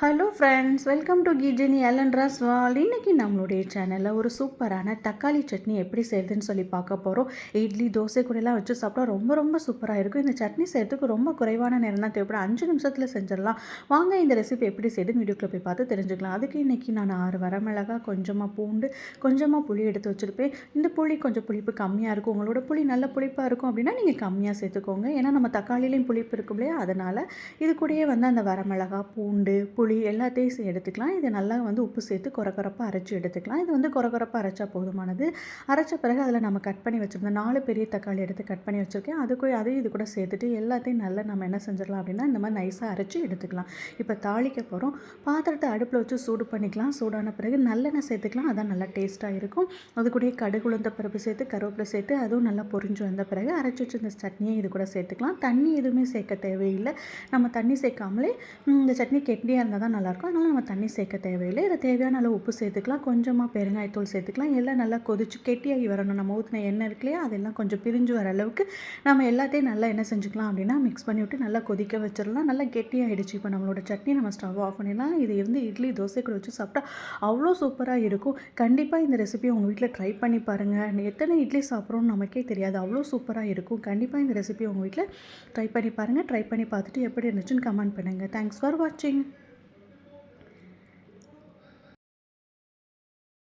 Hello friends welcome to கிஜினி அலன்ராஸ் வால் இன்றைக்கி நம்மளுடைய சேனலில் ஒரு சூப்பரான தக்காளி சட்னி எப்படி செய்யுதுன்னு சொல்லி பார்க்க போகிறோம் இட்லி தோசை கூடலாம் வச்சு சாப்பிட்டா ரொம்ப ரொம்ப சூப்பராக இருக்கும். இந்த சட்னி செய்யறதுக்கு ரொம்ப குறைவான நேரம் தான் தேவைப்படும். அஞ்சு நிமிஷத்தில் செஞ்சிடலாம். வாங்க இந்த ரெசிபி எப்படி செய்யுதுன்னு வீடியோக்குள்ளே போய் பார்த்து தெரிஞ்சுக்கலாம். அதுக்கு இன்றைக்கி நான் ஆறு வரமிளகா கொஞ்சமாக பூண்டு கொஞ்சமாக புளி எடுத்து வச்சுருப்பேன். இந்த புளி கொஞ்சம் புளிப்பு கம்மியாக இருக்கும். உங்களோட புளி நல்ல புளிப்பாக இருக்கும் அப்படின்னா நீங்கள் கம்மியாக சேர்த்துக்கோங்க. ஏன்னா நம்ம தக்காளிலையும் புளிப்பு இருக்கும் இல்லையா? அதனால் இது கூடயே வந்து அந்த வரமிளகா பூண்டு புளி புளி எல்லாத்தையும் சே- எடுத்துக்கலாம். இதை நல்லா வந்து உப்பு சேர்த்து குறக்குறப்பாக அரைச்சி எடுத்துக்கலாம். இது வந்து குறக்குறப்பாக அரைச்சா போதுமானது. அரைச்ச பிறகு அதில் நம்ம கட் பண்ணி வச்சுருந்த நாலு பெரிய தக்காளி எடுத்து கட் பண்ணி வச்சுருக்கேன். அதுக்கு அதையும் இது கூட சேர்த்துட்டு எல்லாத்தையும் நல்லா நம்ம என்ன செஞ்சிடலாம் அப்படின்னா இந்த மாதிரி நைஸாக அரைச்சி எடுத்துக்கலாம். இப்போ தாளிக்க போகிறோம் பாத்திரத்தை அடுப்பில் வச்சு சூடு பண்ணிக்கலாம். சூடான பிறகு நல்லெண்ணெய் சேர்த்துக்கலாம். அதான் நல்லா டேஸ்ட்டாக இருக்கும். அது கூடயே கடுகு உளுந்த பருப்பு சேர்த்து கருவேப்பிலை சேர்த்து அதுவும் நல்லா பொரிஞ்சு வந்த பிறகு அரைச்சி வச்சிருந்த சட்னியை இது கூட சேர்த்துக்கலாம். தண்ணி எதுவுமே சேர்க்க தேவையில்லை. நம்ம தண்ணி சேர்க்காமலே இந்த சட்னி கெட்டியாக இருந்தால் தான் நல்லாயிருக்கும். அதனால் நம்ம தண்ணி சேர்க்க தேவையில்லை. இதை தேவையான அளவு உப்பு சேர்த்துக்கலாம். கொஞ்சமாக பெருங்காயத்தூள் சேர்த்துக்கலாம். எல்லாம் நல்லா கொதிச்சு கெட்டியாகி வரணும். நம்ம ஊற்றின எண்ணெய் இருக்கு இல்லையா? அதெல்லாம் கொஞ்சம் பிரிஞ்சு வர அளவுக்கு நம்ம எல்லாத்தையும் நல்லா என்ன செஞ்சுக்கலாம் அப்படின்னா மிக்ஸ் பண்ணி விட்டு நல்லா கொதிக்க வச்சிடலாம். நல்லா கெட்டியாகிடுச்சு இப்போ நம்மளோட சட்னி நம்ம ஸ்டவ் ஆஃப் பண்ணிடலாம். இது வந்து இட்லி தோசை கூட வச்சு சாப்பிட்டா அவ்வளோ சூப்பராக இருக்கும். கண்டிப்பாக இந்த ரெசிபி உங்கள் வீட்டில் ட்ரை பண்ணி பாருங்கள் எத்தனை இட்லி சாப்பிட்றோன்னு நமக்கே தெரியாது. அவ்வளோ சூப்பராக இருக்கும். கண்டிப்பாக இந்த ரெசிபி உங்கள் வீட்டில் ட்ரை பண்ணி பாருங்கள் ட்ரை பண்ணி பார்த்துட்டு எப்படி இருந்துச்சுன்னு கமெண்ட் பண்ணுங்கள் தேங்க்ஸ் ஃபார் வாட்சிங்